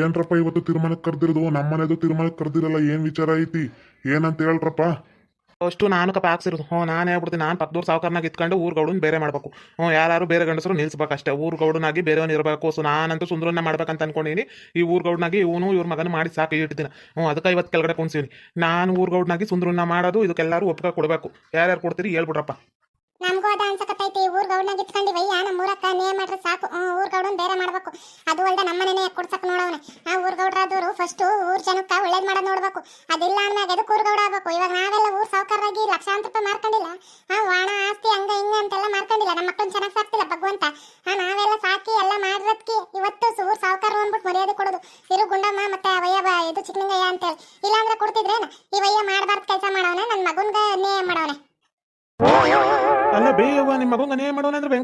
ಏನ್ರಪ್ಪ ಇವತ್ತು ತೀರ್ಮಾನಕ್ಕೆ ಕರ್ದಿರೋದು? ನಮ್ಮನೆದು ತೀರ್ಮಾನಕ್ಕೆ ಕರ್ದಿರಲ್ಲ, ಏನ್ ವಿಚಾರ ಐತಿ? ಏನಂತ ಹೇಳ್ರಪ್ಪ? ಅಷ್ಟು ನಾನು ಕಪ್ಪ ಹಾಕ್ಸಿರೋದು. ಹ್ಞೂ, ನಾನು ಹೇಳ್ಬಿಡ್ತೀನಿ. ನಾನು ಪಕ್ಕದೂರು ಸಾವುಕಾರನಾಗ ಇತ್ಕೊಂಡು ಊರು ಗೌಡನ್ ಬೇರೆ ಮಾಡಬೇಕು. ಹ್ಞೂ ಯಾರು ಬೇರೆ ಗಂಡಸರು ನಿಲ್ಸ್ಬೇಕು ಅಷ್ಟೇ ಊರು ಗೌಡನಾಗಿ ಬೇರೆಯವನ್ ಇರಬೇಕು. ಸೊ, ನಾನಂತೂ ಸುಂದರನ್ನ ಮಾಡ್ಬೇಕಂತ ಅನ್ಕೊಂಡಿನಿ ಈ ಊರು ಗೌಡನಾಗಿ ಇವನು ಇವ್ರ ಮಗನ ಮಾಡಿ ಸಾಕು ಇಟ್ಟಿದ್ದೀನಿ ಹ್ಞೂ, ಅದಕ್ಕೆ ಇವತ್ತು ಕೆಳಗಡೆ ಕುಣಿಸೀನಿ ನಾನು ಊರು ಗೌಡನಾಗಿ ಸುಂದರನ್ನ ಮಾಡೋದು, ಇದಕ್ಕೆಲ್ಲರೂ ಒಪ್ಪಿಗೆ ಕೊಡಬೇಕು. ಯಾರ್ಯಾರು ಕೊಡ್ತೀರಿ ಹೇಳ್ಬಿಡ್ರಪ್ಪ. ನಮಗೂ ಅದ ಅನ್ಸಕತ್ತೈತಿ ಊರ್ ಗೌಡ್ನಾಗ ಇಟ್ಕೊಂಡಿವಯ್ಯ ನಮ್ಮ ಊರಕ್ಕ ನೇ ಮಾಡ್ರೆ ಸಾಕು. ಊರ್ ಗೌಡನ್ ಬೇರೆ ಮಾಡ್ಬೇಕು. ಅದು ಅಲ್ದ ನಮ್ಮನೆ ಕೊಡ್ಸಕ್ ನೋಡವನೆ? ಆ ಊರ್ ಗೌಡ್ರಾದವರು ಫಸ್ಟ್ ಊರ್ ಜನಕ್ಕ ಒಳ್ಳೇದ್ ಮಾಡೋದ್ ನೋಡ್ಬೇಕು. ಅದಿಲ್ಲ ಅಂದಾಗ ಅದು ಊರ್ ಗೌಡ ಆಗ್ಬೇಕು? ಇವಾಗ ನಾವೆಲ್ಲ ಊರ್ ಸಾವುಕಾರರಾಗಿ ಲಕ್ಷಾಂತರ ರೂಪಾಯಿ ಮಾರ್ಕೊಂಡಿಲ್ಲ. ಆ ವಾಣ ಆಸ್ತಿ, ಹಂಗ, ಹಿಂಗ ಅಂತೆಲ್ಲ ಮಾರ್ಕೊಂಡಿಲ್ಲ. ನಮ್ಮ ಮಕ್ಕಳನ್ನ ಚೆನ್ನಾಗಿ ಸಾಕ್ತಿಲ್ಲ ಭಗವಂತ. ಆ ನಾವೆಲ್ಲ ಸಾಕಿ ಎಲ್ಲ ಮಾಡಿರೋದ್ಕೆ ಇವತ್ತು ಊರ್ ಸಾವುಕಾರ ಅಂದ್ಬಿಟ್ಟು ಮರ್ಯಾದೆ ಕೊಡೋದು. ಇರು ಗುಂಡಮ್ಮ, ಮತ್ತೆ ಅವಯ್ಯ ಬ- ಇದು ಚಿಕ್ಕನಿಂಗಯ್ಯ ಅಂತೇಳಿ. ಇಲ್ಲಾಂದ್ರೆ ಕೊಡ್ತಿದ್ರೇನ?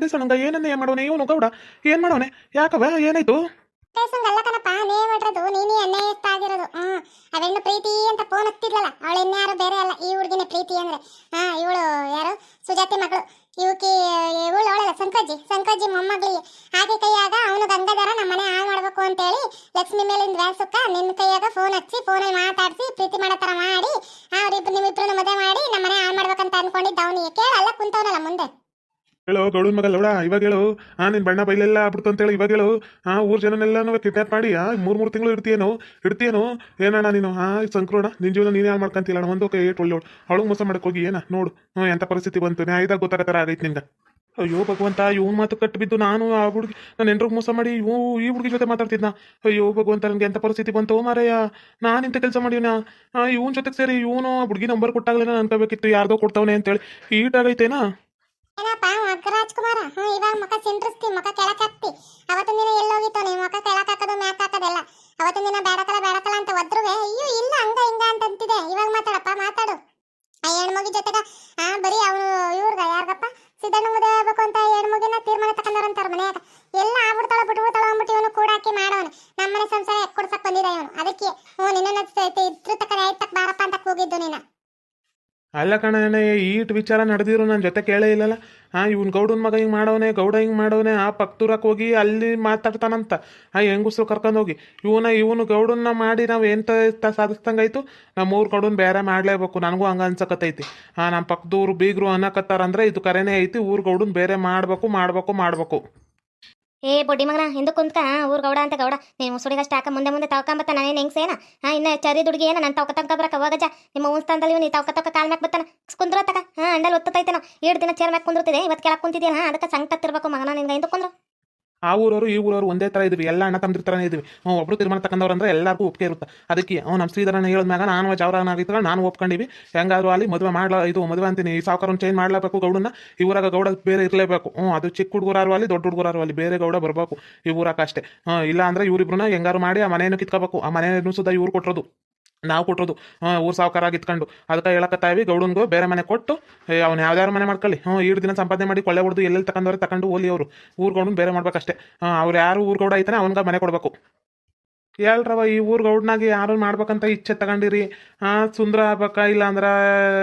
ವೆಂಕಟೇಶ್ ಅಣ್ಣಂಗ ಏನನ್ನೇ ಮಾಡೋನೆ? ಇವನು ಗೌಡ. ಏನ್ ಮಾಡೋನೆ? ಯಾಕವ ಏನಾಯ್ತು? ಅಲ್ಲ ಕಣಪ್ಪ ನೀ ಮಾಡಿರೋದು ನೀನೇ ಆಗಿರೋದು. ಆ ಅವೆಣ್ಣು ಪ್ರೀತಿ ಅಂತ ಫೋನ್ ಹತ್ತಿದ್ಲಲ್ಲ ಅವಳು ಇನ್ಯಾರು ಬೇರೆ ಅಲ್ಲ, ಈ ಹುಡುಗಿನ ಪ್ರೀತಿ ಅಂದ್ರೆ. ಹಾ, ಇವಳು ಯಾರು? ಸುಜಾತಿ ಮಗಳು. ಇವಕಿ, ಇವಳು ಅವಳಲ್ಲ ಸಂಕಜ್ಜಿ ಸಂಕಜ್ಜಿ ಮೊಮ್ಮಗಳಿಗೆ. ಹಾಗೆ ಕೈಯಾಗ ಅವನು ಗಂಗಾಧರ ನಮ್ಮ ಮನೆ ಹಾಳು ಮಾಡ್ಬೇಕು ಅಂತೇಳಿ ಲಕ್ಷ್ಮಿ ಮೇಲಿಂದ ವ್ಯಾಸಕ್ಕ ನಿನ್ನ ಕೈಯಾಗ ಫೋನ್ ಹಚ್ಚಿ ಫೋನಲ್ಲಿ ಮಾತಾಡಿಸಿ, ಪ್ರೀತಿ ಮಾಡೋ ಥರ ಮಾಡಿ ಅವ್ರಿಬ್ರು ನಿಮ್ಮಿಬ್ರು ಮದುವೆ ಮಾಡಿ ನಮ್ಮ ಮನೆ ಹಾಳು ಮಾಡ್ಬೇಕಂತ ಅನ್ಕೊಂಡಿದ್ದ ಅವನಿಗೆ. ಕೇಳಲ್ಲ, ಕುಂತವನಲ್ಲ ಮುಂದೆ. ಹೇಳು ಗೌಡನ ಮಗ ಲೌಡ ಇವಾಗ ಹೇಳು. ಆ, ನಿನ್ ಬಣ್ಣ ಬೈಲೆಲ್ಲ ಆಗ್ಬಿಡ್ತು ಅಂತೇಳಿ ಇವಾಗ ಹೇಳು. ಆ, ಊರ್ ಜನನೆಲ್ಲಾನು ಕಿಡ್ನಾಪ್ ಮಾಡಿ, ಆ ಮೂರ್ ಮೂರು ತಿಂಗಳು ಇಡ್ತೀಯೇನು? ಇಡ್ತೀಯೇನು? ಏನಣ್ಣ ನೀನು? ಆ ಸಂಕ್ರೋಣ? ನಿನ್ ಜೀವನ ನೀನೇ ಮಾಡ್ಕಂತಿಲ್ಲ ಅಣ್ಣ ಒಂದು ಏಟ್ ಒಳ್ಳೆ ಅವಳು ಮೋಸ ಮಾಡಕ್ ಹೋಗಿ, ಏನ? ನೋಡು. ಎಂತ ಪರಿಸ್ಥಿತಿ ಬಂತು? ನ್ಯಾಯದಾಗ ಗೊತ್ತಾಗತ್ತಾರ ಆಗೈತೆ ನಿಂದ ಅಯ್ಯೋ, ಭಗವಂತ, ಇವನ್ ಮಾತು ಕಟ್ಟು ಬಿದ್ದು ನಾನು ಆ ಹುಡುಗಿ ನಾನು ಎಂಟ್ರಿಗೆ ಮೋಸ ಮಾಡಿ, ಇವು ಈ ಹುಡುಗಿ ಜೊತೆ ಮಾತಾಡ್ತಿದ್ನ? ಅಯ್ಯೋ, ಭಗವಂತ ನನಗೆ ಎಂತ ಪರಿಸ್ಥಿತಿ ಬಂತು ಮಾರಯ್ಯ? ನಾನು ಇಂಥ ಕೆಲಸ ಮಾಡಿವ್ನ? ಇವನ್ ಜೊತೆಗೆ ಸೇರಿ, ಇವನು ಹುಡುಗಿ ನಂಬರ್ ಕೊಟ್ಟಾಗಲೇ ಅನ್ಕೋಬೇಕಿತ್ತು, ಯಾರ್ದೋ ಕೊಡ್ತಾವನೆ ಅಂತೇಳಿ. ಈಟಾಗೈತೇನಾ ಏನಪ್ಪ, ಮಗ್ಗ ರಾಜ್ಕುಮಾರ? ಹ್ಮ್, ಇವಾಗ ಮುಖ ಸಿಂಡ್ರಿಸ್ತಿ ಮುಖ ಕೆಳಕ್ ಹಾಕ್ತಿ ಅವತ್ತಿನ ದಿನ ಎಲ್ಲೋಗಿತ್ತು ನೀವು ಮುಖ ಕೆಳಕ್ ಹಾಕೋದು ಮ್ಯಾಕ್ ಹಾಕೋದೆಲ್ಲ ಅವತ್ತಿನ ದಿನ ಬೇಡಕಲ್ಲ ಬೇಡಕಲ್ಲ ಅಂತ ಒದ್ರುವೆ? ಅಯ್ಯೋ, ಇಲ್ಲ, ಹಂಗ, ಹಿಂಗ ಅಂತ ಅಂತಿದೆ ಇವಾಗ ಮಾತಾಡಪ್ಪ, ಮಾತಾಡು. ಆ ಹೆಣ್ಮಗಿ ಜೊತೆಗ, ಆ, ಬರೀ ಅವನು, ಇವ್ರಗ ಯಾರಿಗಪ್ಪ? ಸಿದ್ದಣ್ಣ ಆಗ್ಬೇಕು ಅಂತ ಹೆಣ್ಮಗಿನ ತೀರ್ಮಾನ ತಕೊಂಡವ್ರಂತಾರ ಮನೆಯಾಗ. ಎಲ್ಲ ಆಗ್ಬಿಡ್ತಾಳ, ಬಿಟ್ಬಿಡ್ತಾಳ ಅಂದ್ಬಿಟ್ಟು ಇವನು ಕೂಡಾಕಿ ಮಾಡವನು. ನಮ್ಮನೆ ಸಂಸಾರ ಎಕ್ ಕೊಡ್ಸಕ್ ಬಂದಿದ ಇವನು? ಅದಕ್ಕೆ ಹ್ಞೂ ನಿನ್ನ ಇದ್ರ ತಕ್ಕ ನ್ಯಾಯ ತಕ್ಕ ಬಾರಪ್ಪ ಅಂತ ಕೂಗಿದ್ದು ನೀನು. ಅಲ್ಲ ಈ ಈಟ್ ವಿಚಾರ ನಡೆದಿರೋ ನನ್ನ ಜೊತೆ ಕೇಳೇ ಇಲ್ಲಲ್ಲ. ಹಾಂ ಇವ್ನು ಗೌಡನ ಮಗ ಹಿಂಗೆ ಮಾಡವನೆ ಗೌಡ ಹಿಂಗೆ ಮಾಡವನೆ ಆ ಪಕ್ತೂರಕ್ಕೆ ಹೋಗಿ ಅಲ್ಲಿ ಮಾತಾಡ್ತಾನಂತ. ಆ ಹೆಂಗುಸ್ರು ಕರ್ಕೊಂಡೋಗಿ ಇವನ, ಇವನು ಗೌಡನ್ನ ಮಾಡಿ ನಾವು ಎಂತ ಸಾಧಿಸ್ದಂಗಾಯ್ತು? ನಮ್ಮ ಊರು ಗೌಡನ್ ಬೇರೆ ಮಾಡಲೇಬೇಕು. ನನಗೂ ಹಂಗೆ ಅನ್ಸಕತ್ತೈತಿ. ಹಾಂ ನಮ್ಮ ಪಕ್ಕದೂರು ಬೀಗರು ಅನ್ನಕತ್ತಾರಂದ್ರೆ ಇದು ಕರೆನೇ ಐತಿ. ಊರು ಗೌಡನ್ ಬೇರೆ ಮಾಡಬೇಕು ಮಾಡಬೇಕು ಮಾಡಬೇಕು. ಏ ಬೊಡ್ಡಿ ಮಗನ ಹಿಂದೆ ಕುಂತ್ಕ. ಊರ್ ಗೌಡ ಅಂತ ಗೌಡ. ನೀವು ಸುಡಿಗಷ್ಟ ಹಾಕ ಮುಂದೆ ಮುಂದೆ ತವಕಂಬತ್ತ ನಾನೇನು ಹೆಂಗ್ಸೇನ ಹಾ, ಇನ್ನ ಚರಿ ದುಡ್ಗಿ ಏನ, ನಾನು ತವಕ ತಂಕ ಬರಕ ಹೋಗಜ ನಿಮ್ಮ ಉನ್ಸ್ತಾನದಲ್ಲಿ ನೀ ತವಕ ತವಕ ಕಾಲ್ ಮ್ಯಾಕ್ ಬತ್ತಾನ. ಕುಂದ್ರ ತಕ. ಹಾ, ಅಂಡಲ್ ಒತ್ತೈತೇನೋ ಏಳು ದಿನ ಚೇರ್ ಮ್ಯಾಕ್ ಕುಂದಿರ್ತಿದೆ ಇವತ್ತು ಕೆಳಕ್ ಕುಂತಿದ್ಯಾ ಹಾ, ಅದಕ್ಕೆ ಸಂಕಟ ಮಗನ, ನಿನ್ಗೆ ಹಿಂದೆ ಕುಂದ್ರ. ಆ ಊರವರು, ಈ ಊರವರು ಒಂದೇ ಥರ ಇದ್ವಿ. ಎಲ್ಲ ಅಣ್ಣ ತಮ್ಮದ್ರ ಥರನೇ ಇದ್ವಿ. ಹ್ಞೂ ಒಬ್ರು ತೀರ್ಮಾನ ತಗೊಂಡವ್ರಂದ್ರೆ ಎಲ್ಲರಿಗೂ ಒಪ್ಪಿಗೆ ಇರುತ್ತೆ. ಅದಕ್ಕೆ ಅವ್ನು ನಮ್ಮ ಶ್ರೀಧರನ ಹೇಳಿದ್ಮ್ಯಾಗ ನಾನು ಜವರನಾಗಿತ್ತು ನಾನು ಒಪ್ಕೊಂಡಿವಿ. ಹೆಂಗಾದ್ರು ಅಲ್ಲಿ ಮದುವೆ ಮಾಡ್ಲಾ, ಇದು ಮದುವೆ ಅಂತೀನಿ. ಈ ಸಾವುಕಾರನ ಚೇಂಜ್ ಮಾಡ್ಲೇಬೇಕು ಗೌಡನ್ನ. ಈ ಊರಾಗ ಗೌಡ ಬೇರೆ ಇರಲೇಬೇಕು. ಹ್ಞೂ ಅದು ಚಿಕ್ಕ ಹುಡುಗರಾರು ಅಲ್ಲಿ, ದೊಡ್ಡ ಹುಡುಗರಾರು ಅಲ್ಲಿ. ಬೇರೆ ಗೌಡ ಬರಬೇಕು ಈ ಊರಾಗ ಅಷ್ಟೇ. ಇಲ್ಲ ಅಂದ್ರೆ ಇವರಿಬ್ರನ್ನ ಹೆಂಗಾರು ಮಾಡಿ ಆ ಮನೆಯನ್ನು ಕಿತ್ಕೋಬೇಕು. ಆ ಮನೆಯನ್ನು ಸುದ ಇವ್ರು ಕೊಟ್ಟಿರೋದು ನಾವು ಕೊಟ್ಟಿರೋದು. ಹಾಂ, ಊರು ಸಾವುಕಾರ ಇತ್ಕೊಂಡು. ಅದಕ್ಕೆ ಹೇಳಕತ್ತಾವಿ ಗೌಡನ್ಗೂ ಬೇರೆ ಮನೆ ಕೊಟ್ಟು ಅವ್ನು ಯಾವ್ದಾರು ಮನೆ ಮಾಡ್ಕೊಳ್ಳಿ. ಹ್ಞೂ ಈಡು ದಿನ ಸಂಪಾದನೆ ಮಾಡಿ ಕೊಳ್ಳೆ ಹೊಡೆದು ಎಲ್ಲೆಲ್ಲಿ ತಗೊಂಡವ್ರೆ ತಗೊಂಡು ಓಲಿ ಅವರು. ಊರು ಗೌಡನ್ ಬೇರೆ ಮಾಡ್ಬೇಕಷ್ಟೇ. ಅವ್ರು ಯಾರು ಊರು ಗೌಡ ಐತಾನೆ ಅವ್ನಿಗೆ ಮನೆ ಕೊಡಬೇಕು. ಹೇಳ್ರವ, ಈ ಊರು ಗೌಡ್ನಾಗೆ ಯಾರು ಮಾಡ್ಬೇಕಂತ ಇಚ್ಛೆ ತಗೊಂಡಿರಿ? ಹಾಂ, ಸುಂದರ ಆಗ್ಬೇಕಾ ಇಲ್ಲ ಅಂದ್ರೆ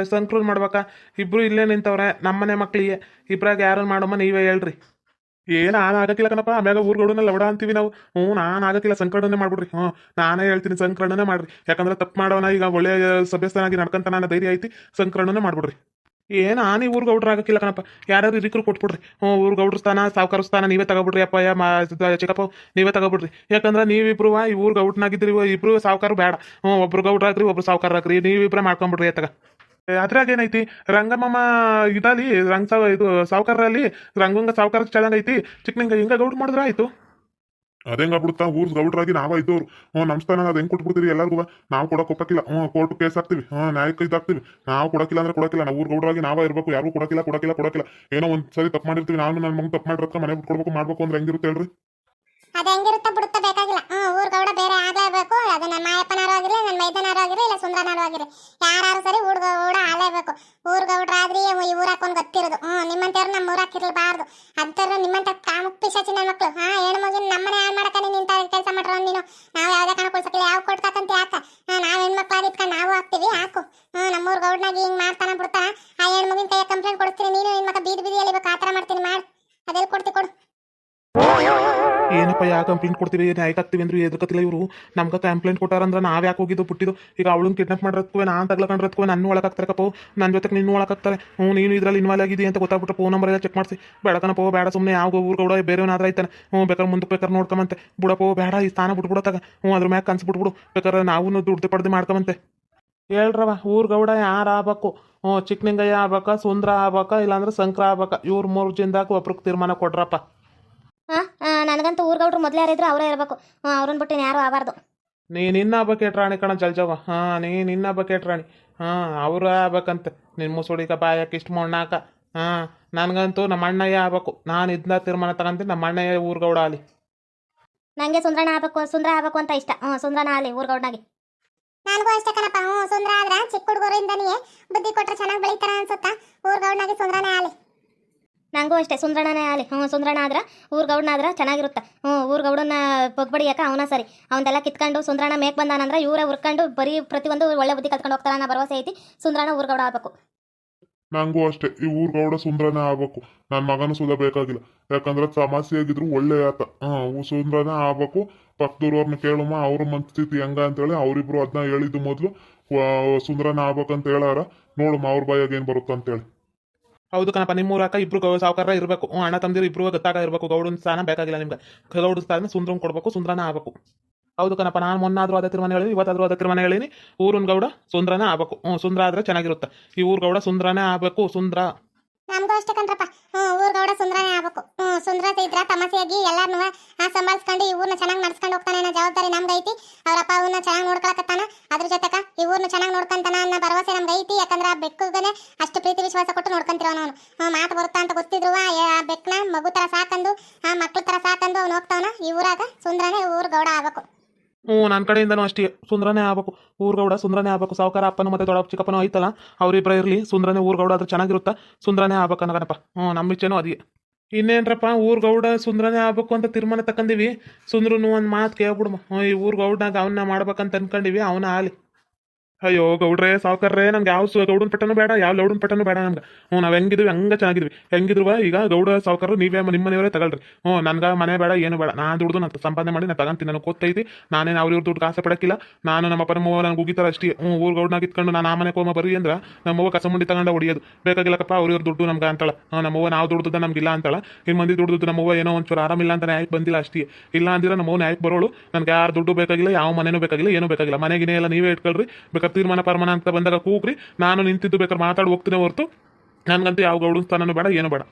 ಸಂಕ್ರೂಲ್ ಮಾಡ್ಬೇಕಾ? ಇಬ್ಬರು ಇಲ್ಲೇ ನಿಂತವ್ರೆ, ನಮ್ಮನೆ ಮಕ್ಕಳಿಗೆ ಇಬ್ಬರಾಗಿ ಯಾರು ಮಾಡಮ್ಮ ನೀವೇ ಹೇಳ್ರಿ. ಏನು ನಾನು ಆಗಕ್ಕಿಲ್ಲ ಕಣಪ್ಪ, ಆಮ್ಯಾಗ ಊರು ಗೌಡನ ಲವಡ ಅಂತೀವಿ ನಾವು. ಹ್ಞೂ, ನಾನು ಆಗಕ್ಕಿಲ್ಲ ಸಂಕಟನೆ ಮಾಡ್ಬಿಡ್ರಿ. ಹ್ಞೂ, ನಾನೇ ಹೇಳ್ತೀನಿ, ಸಂಕರಣನೆ ಮಾಡ್ರಿ. ಯಾಕಂದ್ರೆ ತಪ್ಪು ಮಾಡೋಣ ಈಗ ಒಳ್ಳೆ ಸಭ್ಯಸ್ಥನಾಗಿ ನಡ್ಕಂತ ನಾನು ಧೈರ್ಯ ಐತಿ, ಸಂಕರಣನೆ ಮಾಡ್ಬಿಡ್ರಿ. ಏನು ನೀವು ಊರ್ ಗೌಡ್ರ ಆಗಕ್ಕಿಲ್ಲ ಕಣಪ್ಪ. ಯಾರ್ಯಾರು ಹಿರಿಕರು ಕೊಟ್ಬಿಡ್ರಿ. ಹ್ಞೂ, ಊರ್ಗೌಡ್ರ ಸ್ಥಾನ, ಸಾವುಕಾರ ಸ್ಥಾನ, ನೀವೇ ತಗೊಬಿಡ್ರಿ ಅಪ್ಪ ಚಿಕ್ಕಪ್ಪ, ನೀವೇ ತಗೊಬಿಡ್ರಿ. ಯಾಕಂದ್ರೆ ನೀವಿಬ್ರು ಈ ಊರು ಗೌಡ್ನಾಗಿದ್ರಿ ಇಬ್ರು ಸಾವುಕಾರ ಬೇಡ. ಹ್ಞೂ, ಒಬ್ರು ಗೌಡ್ರ ಆಗ್ರಿ ಒಬ್ರು ಸಾವುಕಾರ ಆಗ್ರಿ ನೀವಿಬ್ರೆ ಮಾಡ್ಕೊಂಬಿಡ್ರಿ ಎತ್ತಗ. ಅದ್ರಾಗ ಏನೈತಿ? ರಂಗಮ್ಮಮ್ಮ ಇದಲ್ಲಿ ರಂಗ ಸಾವ ಇದು ಸಾವುಕಾರಲ್ಲಿ ರಂಗಂಗ ಸಾವುಕಾರ ಚೆನ್ನಾಗ್ ಐತಿ. ಚಿಕ್ಕನಿಂಗ ಹಿಂಗ ಗೌಡ್ ಮಾಡಿದ್ರ ಆಯ್ತು. ಅದೇಂಗಾಗ್ಬಿಡುತ್ತಾ ಊರ್ ಗೌಡ್ರಾಗಿ ನಾವ ಇದ್ದವ್ರು ಹ್ಞೂ ನಮ್ಮ ಸ್ಥಾನ ಅದ್ ಹೆಂಗ್ ಕೊಟ್ಬಿಡ್ತೀರಿ ಎಲ್ಲರಿಗೂ? ನಾವು ಕೊಡಕ್ ಒಪ್ಪಕ್ಕಿಲ್ಲ. ಹ್ಞೂ ಕೋರ್ಟ್ ಕೇಸ್ ಹಾಕ್ತಿವಿ. ಹ್ಞೂ ನ್ಯಾಯಕ್ಕೆ ಇದಾಗ್ತಿವಿ ನಾವು ಕೊಡಕ್ಕಿಲ್ಲ ಅಂದ್ರೆ ಕೊಡಕ್ಕಿಲ್ಲ. ನಾವು ಊರ್ ಗೌಡ್ರಾಗಿ ನಾವ ಇರ್ಬೇಕು. ಯಾರು ಕೊಡಕ್ಕಿಲ್ಲ ಕೊಡಕ್ಕಿಲ್ಲ ಕೊಡಕ್ಕಿಲ್ಲ. ಏನೋ ಒಂದ್ ಸರಿ ತಪ್ಪು ಮಾಡಿರ್ತೀವಿ. ನಾನು ನನ್ನ ಮಗ ತಪ್ಪು ಮಾಡಿರತ್ತ ಮನೆ ಬಿಟ್ಕೊಡ್ಬೇಕು. ಮಾಡ್ಬೇಕು ಅಂದ್ರೆ ಹೆಂಗಿರುತ್ತೆ ಹೇಳ್ರಿ? ಅದ ಹೆಂಗಿರುತ್ತ ಬಿಡುತ್ತ ಮೈದನಾರು ಆಗಿರ್ಲಿ ಇಲ್ಲ ಸುಂದರನಾರು ಆಗಿರ್ಲಿ ಯಾರು ಸರಿ ಹುಡುಗ ಗೌಡ ಆಲೇಬೇಕು ಊರ್ ಗೌಡ್ರಾದ್ರಿ ಈ ಊರಾಕ್ ಒಂದ್ ಗೊತ್ತಿರೋದು. ಹ್ಮ್ ನಿಮ್ಮಂತವ್ರು ನಮ್ಮ ಊರಾಕ್ ಇರ್ಬಾರ್ದು ಅಂತರ ನಿಮ್ಮಂತ ಕಾಮುಕ್ ಪಿಶಾಚಿ ನನ್ನ ಮಕ್ಳು. ಹಾ ಹೆಣ್ಣು ಮಗಿನ ನಮ್ಮನೆ ಹಾಳು ಮಾಡಕ ನಿಂತ ಕೆಲಸ ಮಾಡ್ರ ನೀನು. ನಾವು ಯಾವ್ದೇ ಕಣ ಕೊಡ್ಸಕ್ಕಿಲ್ಲ ಯಾವ ಕೊಡ್ತಾಕಂತ ಯಾಕ? ನಾವ್ ಹೆಣ್ಮಕ್ಳು ಇಟ್ಕೊಂಡು ನಾವು ಹಾಕ್ತಿವಿ ಹಾಕು. ಹ್ಮ್ ನಮ್ಮೂರ್ ಗೌಡ್ನಾಗ ಹಿಂಗ್ ಮಾಡ್ತಾನ ಬಿಡ್ತಾ ಆ ಹೆಣ್ಮಗಿನ ಕೈ ಕಂಪ್ಲೇಂಟ್ ಕೊಡ್ತೀನಿ ನೀನು ನಿನ್ ಮಕ್ಕ ಬೀದಿ ಬೀದಿ ಆ ಆತರ ಮಾಡ್ತೀನಿ ಮಾಡ್. ಅದೆಲ್ಲ ಕೊಡ್ತಿ ಕೊಡು. ಏನಪ್ಪ ಯಾಕೆ ಕಂಪ್ಲೇಂಟ್ ಕೊಡ್ತೀವಿ ನ್ಯಾಯಕ್ಕೆ ಹಾಕ್ತೀವಿ ಅಂದ್ರೆ ಎದುರ್ಕತ್ತಿಲ್ಲ ಇವರು. ನಮ್ಗೆ ಕಂಪ್ಲೇಂಟ್ ಕೊಟ್ಟಾರಂದ್ರೆ ನಾವು ಯಾಕೆ ಹೋಗಿದ್ದು? ಪುಟ್ಟಿದ್ದು ಈಗ ಅವಳನ್ನ ಕಿಡ್ನಾಪ್ ಮಾಡಿರತ್ಕೋ ನಾನು ತಗ್ಲಕಂಡ್ರತ್ಕೋ ನನ್ನ ಒಳಗಾಗ್ತಾರಕ್ಕಪ್ಪ ನನ್ನ ಜೊತೆಗೆ ನಿನ್ನ ಒಳಗಾಗ್ತಾರೆ ಹ್ಞೂ, ನೀನು ಇದ್ರಲ್ಲಿ ಇನ್ವಾಲ್ ಆಗಿದೆ ಅಂತ ಗೊತ್ತಾಗ್ಬಿಟ್ಟು ಫೋನ್ ನಂಬರ್ ಎಲ್ಲ ಚೆಕ್ ಮಾಡಿಸಿ. ಬೇಡಕನಪ್ಪ ಬೇಡ ಸುಮ್ಮನೆ ಯಾವ ಊರ್ಗೌಡ ಬೇರೆಯವನಾದ್ರೆ ಆಯ್ತಾನೆ. ಹ್ಞೂ ಬೇಕಾದ್ರೆ ಮುಂದಕ್ಕೆ ಬೇಕಾದ್ರೆ ನೋಡ್ಕೊಂಬಂತೆ ಬಿಡಪ್ಪ ಬೇಡ, ಈ ಸ್ಥಾನ ಬಿಟ್ಬಿಡತ್ತಾಗ ಹ್ಞೂ, ಅದ್ರ ಮ್ಯಾಗ ಕನ್ಸು ಬಿಟ್ಬಿಡು ಬೇಕಾದ್ರೆ ನಾವು ದುಡ್ಡು ಪಡ್ದು ಮಾಡ್ಕೊಂಬಂತೆ ಹೇಳ್ರವ, ಊರು ಗೌಡ ಯಾರು ಆಗ್ಬೇಕು? ಹ್ಞೂ ಚಿಕ್ಕನಿಂಗಯ್ಯ ಆಗ್ಬೇಕ, ಸುಂದ್ರ ಆಗ್ಬೇಕ, ಇಲ್ಲಾಂದ್ರೆ ಶಂಕರ ಆಗ್ಬೇಕ. ಇವ್ರು ಮೂರು ಜನದಾಗ ಒಬ್ರಿಗೆ ತೀರ್ಮಾನ ಕೊಡ್ರಪ್ಪ. ನನಗಂತೂ ಊರ್ಗೌಡ್ರು ಮೊದಲೇ ಯಾರಿದ್ರು ಅವರೇ ಇರಬೇಕು. ಅವ್ರನ್ನ ಬಿಟ್ಟು ಯಾರು ಆಗಬಾರ್ದು. ನೀನು ನಿನ್ನ ಬಕೆಟ್ ರಾಣಿ ಕಣ ಜಲ್ಜವ ಹಾ ನೀನು ಇನ್ನ ಬಕೆಟ್ ರಾಣಿ? ಹಾಂ ಅವ್ರು ಆಗ್ಬೇಕಂತೆ. ನಿನ್ನ ಮುಸುಡಿಕ ಬಾಯಕ್ಕೆ ಇಷ್ಟು ಮಣ್ಣಾಕ ಹಾಂ ನನಗಂತೂ ನಮ್ಮ ಅಣ್ಣಯ್ಯ ಆಗ್ಬೇಕು. ನಾನು ಇದ್ನ ತೀರ್ಮಾನ ತಗೊಂತೀನಿ ನಮ್ಮ ಅಣ್ಣಯ್ಯ ಊರ್ಗೌಡ ಅಲ್ಲಿ ನನಗೆ ಸುಂದ್ರನ ಆಗ್ಬೇಕು ಸುಂದ್ರ ಆಗ್ಬೇಕು ಅಂತ ಇಷ್ಟ. ಹ್ಞೂ ಸುಂದ್ರನ ಆಗಲಿ ಊರ್ಗೌಡನಾಗಿ ನನಗೂ ಅಷ್ಟೇ ಕಣಪ್ಪ. ಹ್ಞೂ ಸುಂದ್ರ ಆದ್ರ ಚಿಕ್ಕ ಹುಡುಗರಿಂದನೇ ಬುದ್ಧಿ ಕೊಟ್ರೆ ಚೆನ್ನಾಗಿ ಬೆಳಿತಾರ ಅನ್ಸುತ್ತಾ? ಊರ್ಗೌಡನಾಗಿ ಸುಂದ್ರನೇ ಆಲಿ ನನಗೂ ಅಷ್ಟೇ. ಸುಂದರಣ್ಣನೇ ಆಗಲಿ. ಹ್ಞೂ, ಸುಂದರಣ್ಣ ಆದ್ರೆ ಊರ್ಗೌಡನ ಆದ್ರೆ ಚೆನ್ನಾಗಿರುತ್ತೆ. ಹ್ಞೂ ಊರ್ಗೌಡನ್ನ ಪೊಗ್ಬಡಿಯಾಕ ಅವನ ಸರಿ. ಅವನ್ನೆಲ್ಲ ಕಿತ್ಕೊಂಡು ಸುಂದರಣ್ಣ ಮೇಕ್ ಬಂದಾನಂದ್ರೆ ಇವರೇ ಹುರ್ಕೊಂಡು ಬರೀ ಪ್ರತಿಯೊಂದು ಒಳ್ಳೆ ಬುದ್ಧಿ ಕಲ್ತ್ಕೊಂಡು ಹೋಗ್ತಾರ ಅನ್ನೋ ಭರವಸೆ ಐತಿ. ಸುಂದ್ರನ ಊರ್ಗೌಡ ಆಗ್ಬೇಕು. ನಂಗೂ ಅಷ್ಟೇ. ಈ ಊರ್ಗೌಡ ಗೌಡ ಆಗಬೇಕು. ನನ್ನ ಮಗನೂ ಸುಧಾ ಬೇಕಾಗಿಲ್ಲ. ಯಾಕಂದ್ರೆ ಸಮಸ್ಯೆ ಆಗಿದ್ರು ಒಳ್ಳೆ ಆತ. ಹ್ಞೂ ಸುಂದ್ರನೇ ಆಗ್ಬೇಕು. ಪಕ್ಕದೂರವ್ರನ್ನ ಕೇಳುಮ ಅವ್ರ ಮನಸ್ಥಿತಿ ಹೆಂಗ ಅಂತೇಳಿ ಅವರಿಬ್ರು ಅದನ್ನ ಹೇಳಿದ್ದು ಮೊದಲು. ಸುಂದ್ರನೇ ಆಗ್ಬೇಕಂತ ಹೇಳಾರ. ನೋಡುಮ ಅವ್ರ ಬಾಯಾಗ ಏನ್ ಬರುತ್ತೆ ಅಂತೇಳಿ ಹೌದು ಕಣಪ್ಪ ನಿಮ್ಮೂರಾಕ ಇಬ್ರು ಗೌ ಸಾವುಕಾರ ಇರಬೇಕು. ಅಣ್ಣ ತಂದಿರು ಇಬ್ರು ಗೊತ್ತಾಗ ಇರಬೇಕು. ಗೌಡನ ಸ್ಥಾನ ಬೇಕಾಗಿಲ್ಲ ನಿಮ್ಗೆ. ಗೌಡನ ಸ್ಥಾನ ಸುಂದ್ರನ್ ಕೊಡಬೇಕು, ಸುಂದ್ರನ ಆಗಬೇಕು. ಹೌದು ಕಣಪ್ಪ, ನಾನು ಮೊನ್ನಾದ್ರೂ ಅದೇ ತೀರ್ಮಾನ ಹೇಳಿನಿ ಇವತ್ತಾದ್ರೂ ಅದೇ ತೀರ್ಮಾನ ಹೇಳಿನಿ ಊರಿನ ಗೌಡ ಸುಂದ್ರನ ಆಗಬೇಕು. ಹ್ಞೂ, ಸುಂದ್ರ ಆದ್ರೆ ಚೆನ್ನಾಗಿರುತ್ತೆ. ಈ ಊರು ಗೌಡ ಸುಂದ್ರನೇ ಆಗಬೇಕು, ಸುಂದ್ರ. ನಮಗೂ ಅಷ್ಟೇ ಕಣ್ರಪ್ಪ. ಹ್ಞೂ ಊರ್ ಗೌಡ ಸುಂದ್ರನೇ ಆಗ್ಬೇಕು. ಹ್ಞೂ ಸುಂದ್ರ ಇದ್ರ ತಮಸೆಯಾಗಿ ಎಲ್ಲಾರ್ನು ಸಂಭಾಳಿಸ್ಕೊಂಡು ಈ ಊರ್ನ ಚೆನ್ನಾಗಿ ನಡ್ಸ್ಕೊಂಡು ಹೋಗ್ತಾನೆ ಅನ್ನೋ ಜವಾಬ್ದಾರಿ ನಮ್ಗೆ ಐತಿ ಅವ್ರ ಅಪ್ಪ ಅವನ್ನ ಚೆನ್ನಾಗಿ ನೋಡ್ಕೊಳಕತ್ತಾನ. ಅದ್ರ ಜೊತೆಕ ಈ ಊರ್ನ ಚೆನ್ನಾಗಿ ನೋಡ್ಕೊಂತಾನ ಅನ್ನೋ ಭರವಸೆ ನಮ್ಗೆ ಐತಿ ಯಾಕಂದ್ರೆ ಆ ಬೆಕ್ಕುಗನೆ ಅಷ್ಟು ಪ್ರೀತಿ ವಿಶ್ವಾಸ ಕೊಟ್ಟು ನೋಡ್ಕೊಂತಿರೋನು ಅವನು. ಮಾತು ಬರುತ್ತಾ ಅಂತ ಗೊತ್ತಿದ್ರು ಆ ಬೆಕ್ಕನ ಮಗು ತರ ಸಾಕಂದು ಆ ಮಕ್ಳು ತರ ಸಾಕಂದು ಅವ್ನು ಹೋಗ್ತಾವನ. ಈ ಊರಾಗ ಸುಂದ್ರನೇ ಊರ್ ಗೌಡ ಆಗ್ಬೇಕು. ಹ್ಞೂ ನನ್ನ ಕಡೆಯಿಂದನೂ ಅಷ್ಟೇ. ಸುಂದ್ರನೇ ಆಗ್ಬೇಕು. ಊರ್ಗೌಡ ಸುಂದ್ರನೇ ಆಗ್ಬೇಕು. ಸಾವುಕಾರ ಅಪ್ಪನ ಮತ್ತೆ ದೊಡ್ಡ ಚಿಕ್ಕಪ್ಪನೂ ಐತಲ್ಲ ಅವರಿಬ್ಬರ ಇರಲಿ. ಸುಂದ್ರನೇ ಊರ್ಗೌಡ ಆದ್ರೆ ಚೆನ್ನಾಗಿರುತ್ತಾ? ಸುಂದ್ರನೇ ಆಗ್ಬೇಕು ಅನ್ನಕನಪ್ಪ ಹ್ಞೂ ನಮ್ಮ ಇಚ್ಛೆನೂ ಅದೇ ಇನ್ನೇನ್ರಪ್ಪ, ಊರ್ಗೌಡ ಸುಂದ್ರನೇ ಆಗ್ಬೇಕು ಅಂತ ತೀರ್ಮಾನ ತಗೊಂಡಿವಿ ಸುಂದ್ರನು ಒಂದು ಮಾತು ಕೇಳ್ಬಿಡು ಹ್ಞೂ, ಈ ಊರ್ಗೌಡ್ನಾಗ ಅವನ್ನ ಮಾಡ್ಬೇಕಂತ ಅನ್ಕೊಂಡಿವಿ, ಅವನ ಆಲಿ ಅಯ್ಯೋ, ಗೌಡ್ರೆ, ಸಾವುಕಾರ್ರೆ ನಮ್ಗೆ ಯಾವ ಗೌಡನ್ ಪಟ್ಟನೂ ಬೇಡ, ಯಾವ ಲೌಡನ್ ಪಟ್ಟನು ಬೇಡ ನಮ್ಗೆ. ಹ್ಞೂ, ನಾವು ಹೆಂಗಿದ್ವಿ, ಹಂಗೆ ಚೆನ್ನಾಗಿದ್ವಿ. ಹೆಂಗಿದ್ರುವ, ಈಗ ಗೌಡ, ಸಾವುಕಾರರು, ನೀವೇ ನಿಮ್ಮ ಮನೆಯವರೇ ತಗೊಳ್ರಿ. ಹ್ಞೂ, ನನ್ಗೆ ಮನೆ ಬೇಡ, ಏನು ಬೇಡ. ನಾನು ದುಡ್ದು ನಾನು ಸಂಪಾದನೆ ಮಾಡಿ ನಾನು ತಗೊಂತೀನಿ ನನಗೆ ಗೊತ್ತೈತಿ ನಾನೇನು ಅವ್ರ ಇವ್ರ ದುಡ್ಡು ಆಸೆ ಪಡಕ್ಕಿಲ್ಲ ನಾನು ನಮ್ಮ ಅಪ್ಪನ ಮೂವ ನನಗೆ ಉಗಿತಾರ ಅಷ್ಟೇ. ಹ್ಞೂ, ಊರು ಗೌಡನಾಗ ಇತ್ಕೊಂಡು ನಾನು ಆ ಮನೆ ಕೋಮ ಬರ್ರಿ ಅಂದ್ರೆ ನಮ್ಮವ್ವ ಕಸ ಮುಂಡಿ ತಗೊಂಡು ಹೊಡಿಯೋದು. ಬೇಕಾಗಿಲ್ಲಕ್ಕಪ್ಪ ಅವ್ರ ಇವ್ರ ದುಡ್ಡು ನಮ್ಗೆ ಅಂತಾಳ. ನಮ್ಮವ್ವ ನಾವು ದುಡ್ದು ನಮ್ಗಿಲ್ಲ ಅಂತಾಳ. ಇನ್ನು ಮಂದಿ ದುಡ್ದು ನಮ್ಮವ್ವ ಏನೋ ಒಂಚೂರು ಆರಾಮಿಲ್ಲ ಅಂತ ನ್ಯಾಯಕ್ಕೆ ಬಂದಿಲ್ಲ ಅಷ್ಟೇ. ಇಲ್ಲ ಅಂದಿರ ನಮ್ಮವ್ವ ನ್ಯಾಯಕ್ಕೆ ಬರೋಳು. ನನಗೆ ಯಾರು ದುಡ್ಡು ಬೇಕಾಗಿಲ್ಲ, ಯಾವ ಮನೆಯೂ ಬೇಕಾಗಿಲ್ಲ, ಏನೂ ಬೇಕಾಗಿಲ್ಲ. ಮನೆಗಿನೇ ಎಲ್ಲ ನೀವೇ ಇಟ್ಕೊಳ್ರಿ. ತೀರ್ಮಾನ ಪರಮಾನ ಅಂತ ಬಂದಾಗ ಕೂಗ್ರಿ. ನಾನು ನಿಂತಿದ್ದು ಬೇಕಾದ್ರೆ ಮಾತಾಡಿ ಹೋಗ್ತೀನಿ ಹೊರತು. ನನಗಂತೂ ಯಾವ ಗೌಡ ಸ್ಥಾನನೂ ಬೇಡ, ಏನು ಬೇಡ.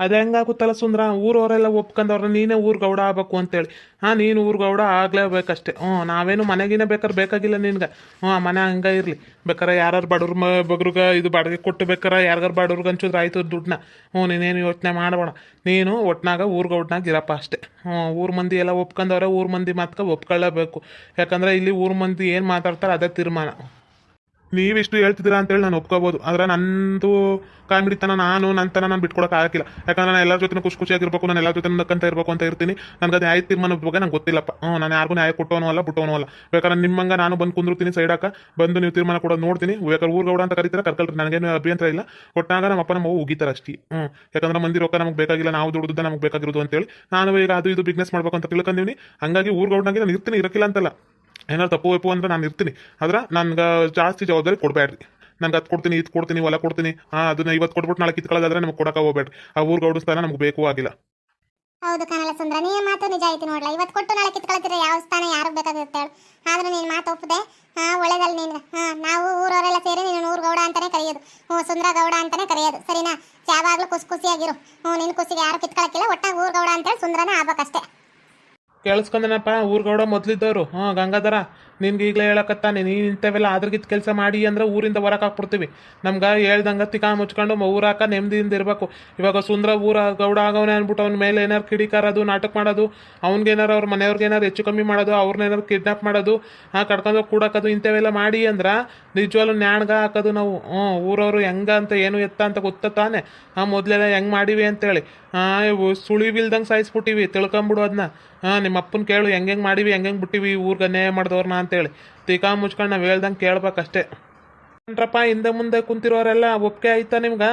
ಅದು ಹೆಂಗಾಗುತ್ತಲ್ಲ ಸುಂದ್ರ ಊರವರೆಲ್ಲ ಒಪ್ಕೊಂಡವ್ರ ನೀನೇ ಊರು ಗೌಡ ಆಗ್ಬೇಕು ಅಂತೇಳಿ. ಹಾಂ, ನೀನು ಊರು ಗೌಡ ಆಗ್ಲೇಬೇಕಷ್ಟೇ. ಹ್ಞೂ, ನಾವೇನು ಮನೆಗಿನ ಬೇಕಾದ್ರೆ ಬೇಕಾಗಿಲ್ಲ ನಿನ್ಗೆ. ಹ್ಞೂ ಮನೆ ಹಂಗೆ ಇರಲಿ. ಬೇಕಾರೆ ಯಾರು ಬಡವ್ರ ಮ, ಬಗ್ರಿಗೆ ಇದು ಬಾಡಿಗೆ ಕೊಟ್ಟು ಬೇಕಾರೆ ಯಾರಿಗಾರು ಬಡವ್ರಿಗೆ ಹಂಚಿದ್ರೆ ಆಯ್ತು ದುಡ್ಡನ್ನ. ಹ್ಞೂ, ನೀನೇನು ಯೋಚನೆ ಮಾಡಬೇಡ. ನೀನು ಒಟ್ನಾಗ ಊರು ಗೌಡ್ನಾಗ ಇರಪ್ಪ ಅಷ್ಟೇ. ಹ್ಞೂ, ಊರ್ ಮಂದಿ ಎಲ್ಲ ಒಪ್ಕೊಂಡವ್ರೆ ಊರ್ ಮಂದಿ ಮಾತ್ಕ ಒಪ್ಕೊಳ್ಳೇಬೇಕು. ಯಾಕಂದ್ರೆ ಇಲ್ಲಿ ಊರ್ ಮಂದಿ ಏನು ಮಾತಾಡ್ತಾರೆ ಅದೇ ತೀರ್ಮಾನ. ನೀವಿಷ್ಟು ಹೇಳ್ತಿದ್ದೀರಾ ಅಂತೇಳಿ ನಾನು ಒಪ್ಕೋಬೋದು. ಆದ್ರೆ ನಂದು ಕಾಮಿಡಿತನ ನಾನು ನಂತನ ನಾನು ಬಿಟ್ಕೊಡಕ್ಕೆ ಆಗಿಲ್ಲ ಯಾಕಂದ್ರೆ ನಾನು ಎಲ್ಲರ ಜೊತೆ ಖುಷಿ ಖುಷಿಯಾಗಿರ್ಬೇಕು ನಾನು ಎಲ್ಲರ ಜೊತೆ ನಕ್ಕಂತ ಇರಬೇಕು ಅಂತ ಇರ್ತೀನಿ. ನನಗೆ ಅದು ಆಯ್ತು ತೀರ್ಮಾನದ ಬಗ್ಗೆ ನಂಗೆ ಗೊತ್ತಿಲ್ಲಪ್ಪ. ಹ್ಞೂ ನಾನು ಯಾರಿಗೂ ನ್ಯಾಯ ಕೊಟ್ಟವನು ಅಲ್ಲ, ಬಿಟ್ಟವನು ಅಲ್ಲ. ಯಾಕಂದ್ರೆ ನಿಮ್ಮಂಗ ನಾನು ಬಂದು ಕುಂದಿರ್ತೀನಿ ಸೈಡಾಕ ಬಂದು ನೀವು ತೀರ್ಮಾನ ಕೊಡೋದು ನೋಡ್ತೀನಿ. ಬೇಕಾದ್ರೆ ಊರ್ಗೌಡ ಅಂತ ಕರೀತಾರೆ, ಕರ್ಕಲ್ರಿ. ನನಗೇನು ಅಭ್ಯಂತರ ಇಲ್ಲ. ಕೊಟ್ಟಾಗ ನಮ್ಮ ಅಪ್ಪ ನಮ್ಮ ಅವ್ವ ಉಗಿತಾರೆ ಅಷ್ಟೇ. ಹ್ಞೂ ಯಾಕಂದ್ರೆ ಮಂದಿ ರೊಕ್ಕ ನಮಗೆ ಬೇಕಾಗಿಲ್ಲ, ನಾವು ದುಡ್ದು ನಮಗೆ ಬೇಕಾಗಿರೋದು ಅಂತೇಳಿ. ನಾನು ಈಗ ಅದು ಇದು ಬಿಸ್ನೆಸ್ ಮಾಡ್ಬೇಕು ಅಂತ ತಿಳ್ಕೊಂಡಿವ್ನಿ. ಹಂಗಾಗಿ ಊರ್ಗೌಡ್ನಾಗೆ ನಾನು ಇರ್ತೀನಿ, ಇರಕ್ಕಿಲ್ಲ ಅಂತಲ್ಲ. ಏನಾದ್ರು ತಪ್ಪು ಒಪ್ಪು ಅಂದ್ರೆ ನಾನು ಇರ್ತೀನಿ. ಆದ್ರೆ ನನ್ಗೆ ಜಾಸ್ತಿ ಜವಾಬ್ದಾರಿ ಕೊಡಬೇಡ್ರಿ ನಂಗೆ ಅದು ಕೊಡ್ತೀನಿ, ಇದು ಕೊಡ್ತೀನಿ, ಹೊಲ ಕೊಡ್ತೀನಿ. ಹಾಂ, ಅದನ್ನ ಇವತ್ತು ಕೊಟ್ಬಿಟ್ಟು ನಾಳೆ ಕಿತ್ಕೊಳ್ಳೋದಾದ್ರೆ ನಮ್ಗೆ ಕೊಡಕ್ಕೆ ಹೋಗ್ಬೇಡ್ರಿ ಆ ಊರ್ಗೆ ಗೌಡ ಸ್ಥಾನ ನಮ್ಗೆ ಬೇಕು ಆಗಿಲ್ಲ. ಹೌದು ಕನಲ ಸುಂದರ ನೀ ಮಾತು ನಿಜ ಐತಿ ನೋಡ್ಲ. ಇವತ್ತು ಕೊಟ್ಟು ನಾಳೆ ಕಿತ್ಕೊಳ್ತೀರ ಯಾವ ಸ್ಥಾನ ಯಾರಿಗೆ ಬೇಕಾಗಿರುತ್ತೆ ಹೇಳು. ಆದ್ರೆ ನೀನು ಮಾತು ಒಪ್ಪದೆ ಹಾ ಒಳ್ಳೇದಲ್ಲ ನೀನು. ಹಾ, ನಾವು ಊರವರೆಲ್ಲ ಸೇರಿ ನೀನು ಊರ್ ಗೌಡ ಅಂತಾನೆ ಕರೆಯೋದು. ಹ್ಞೂ, ಸುಂದ್ರ ಗೌಡ ಅಂತಾನೆ ಕರೆಯೋದು. ಸರಿನಾ? ಯಾವಾಗ್ಲೂ ಖುಷಿ ಖುಷಿಯಾಗಿರು. ಹ್ಞೂ, ನಿನ್ ಖುಷಿಗೆ ಯಾರು ಕಿತ್ಕೊಳಕ್ಕಿಲ್ಲ. ಒಟ್ಟಾಗ ಊರ್ ಗೌಡ ಅಂತೇಳಿ ಸುಂದ್ರನೇ ಆಗ್ಬೇಕಷ್ಟೇ. ಕೇಳಿಸ್ಕೊಂಡನಪ್ಪ ಊರ್ಗೌಡ ಮೊದ್ಲಿದ್ದವರು ಹಾಂ ಗಂಗಾಧರ ನಿನ್ಗೆ ಈಗಲೇ ಹೇಳಕತ್ತಾನೆ, ನೀನು ಇಂಥವೆಲ್ಲ ಅದ್ರಗಿತ್ ಕೆಲಸ ಮಾಡಿ ಅಂದ್ರೆ ಊರಿಂದ ಹೊರಗೆ ಹಾಕ್ಬಿಡ್ತೀವಿ. ನಮ್ಗೆ ಹೇಳ್ದಂಗೆ ತಿಕಾ ಮುಚ್ಕೊಂಡು ಊರಾಕ ನೆಮ್ಮದಿಯಿಂದ ಇರಬೇಕು. ಇವಾಗ ಸುಂದ್ರ ಊರ ಗೌಡ ಆಗವನೇ ಅಂದ್ಬಿಟ್ಟು ಅವ್ನ ಮೇಲೆ ಏನಾರು ಕಿಡಿಕಾರದು ನಾಟಕ ಮಾಡೋದು ಅವ್ನಿಗೇನಾರು ಅವ್ರ ಮನೆಯವ್ರಿಗೆ ಏನಾರು ಹೆಚ್ಚು ಕಮ್ಮಿ ಮಾಡೋದು ಅವ್ರನ್ನೇನಾರು ಕಿಡ್ನಾಪ್ ಮಾಡೋದು, ಆ ಕಡ್ಕೊಂಡು ಕೂಡಾಕೋದು, ಇಂಥವೆಲ್ಲ ಮಾಡಿ ಅಂದ್ರೆ ನಿಜವಾಗ್ಲೂ ನ್ಯಾಣ್ಗ ಹಾಕೋದು ನಾವು. ಹ್ಞೂ, ಊರವರು ಹೆಂಗ ಅಂತ, ಏನು ಎತ್ತ ಅಂತ ಗೊತ್ತ ತಾನೆ. ಆ ಮೊದಲೆಲ್ಲ ಹೆಂಗೆ ಮಾಡಿವಿ ಅಂತೇಳಿ. ಸುಳಿವಿಲ್ದಂಗೆ ಸಾಯಿಸ್ಬಿಟ್ಟಿವಿ, ತಿಳ್ಕೊಂಬಿಡು ಅದನ್ನ ಹಾಂ ನಿಮ್ಮ ಅಪ್ಪನ ಕೇಳು, ಹೆಂಗೆ ಮಾಡಿವಿ, ಹೆಂಗೆ ಬಿಟ್ಟಿವಿ, ಊರ್ಗೆ ಅನ್ಯಾಯ ಮಾಡಿದವ್ರನ್ನ ಅಂತೇಳಿ. ತಿಕಾ ಮುಚ್ಕೊಂಡು ನಾವು ಹೇಳ್ದಂಗೆ ಕೇಳ್ಬೇಕಷ್ಟೇ. ಏನ್ರಪ್ಪ, ಹಿಂದೆ ಮುಂದೆ ಕುಂತಿರೋರೆಲ್ಲ ಒಪ್ಪಿಗೆ ಆಯ್ತಾ ನಿಮ್ಗೆ?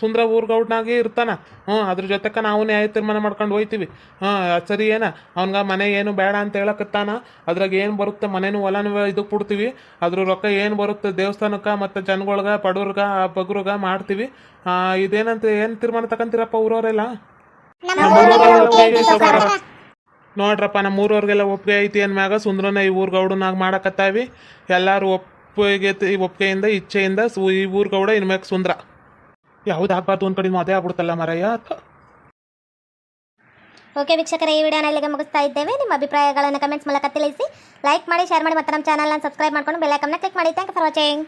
ಸುಂದ್ರ ಊರ್ಗೌಡ್ನಾಗೆ ಇರ್ತಾನ. ಹ್ಞೂ, ಅದ್ರ ಜೊತೆಗೆ ನಾವು ನ್ಯಾಯ ತೀರ್ಮಾನ ಮಾಡ್ಕೊಂಡು ಹೋಯ್ತೀವಿ. ಹಾಂ ಸರಿ ಏನ? ಅವ್ನ್ಗ ಮನೆ ಏನು ಬೇಡ ಅಂತ ಹೇಳಕತ್ತಾನ? ಅದ್ರಾಗ ಏನು ಬರುತ್ತೆ? ಮನೇನು ಹೊಲನೂ ಇದು ಕೊಡ್ತೀವಿ ಅದ್ರ ರೊಕ್ಕ ಏನು ಬರುತ್ತೆ? ದೇವಸ್ಥಾನಕ್ಕೆ ಮತ್ತು ಜನಗಳ್ಗ, ಬಡವ್ರಿಗೆ, ಬಗ್ರಗ ಮಾಡ್ತೀವಿ. ಇದೇನಂತ ಏನು ತೀರ್ಮಾನ ತಗೊಂತೀರಪ್ಪ ಊರವರೆಲ್ಲ? ನೋಡ್ರಪ್ಪ ನಮ್ಮ ಊರವ್ರಿಗೆಲ್ಲ ಒಪ್ಪಿಗೆ ಐತಿ ಅಂದ್ಮ್ಯಾಗ ಸುಂದ್ರನ ಈ ಊರ್ ಗೌಡನಾಗ ಮಾಡಕತ್ತಾವಿ. ಎಲ್ಲರೂ ಒಪ್ಪಿಗೆ ಒಪ್ಪಿಗೆಯಿಂದ, ಇಚ್ಛೆಯಿಂದ ಈ ಊರ್ ಗೌಡ ಇನ್ಮ್ಯಾಗ ಸುಂದ್ರ. ಯಾವ್ದು ಆಗ್ಬಾರ್ದು ಒಂದ್ ಕಡೆ ಅದೇ ಆಗ್ಬಿಡ್ತಲ್ಲ ಮರಯ್ಯ. ಓಕೆ ವೀಕ್ಷಕರ, ಈ ವಿಡಿಯೋನ ಇಲ್ಲಿಗೆ ಮುಗಿಸ್ತಾ ಇದ್ದೇವೆ. ನಿಮ್ಮ ಅಭಿಪ್ರಾಯಗಳನ್ನು ಕಮೆಂಟ್ಸ್ ಮೂಲಕ ತಿಳಿಸಿ. ಲೈಕ್ ಮಾಡಿ, ಶೇರ್ ಮಾಡಿ, ಮತ್ತು ನಮ್ಮ ಚಾನಲ್ನ ಸಬ್ಸ್ಕ್ರೈಬ್ ಮಾಡ್ಕೊಂಡು ಬೆಲ್ ಐಕನ್ನ ಕ್ಲಿಕ್ ಮಾಡಿ. Thank for watching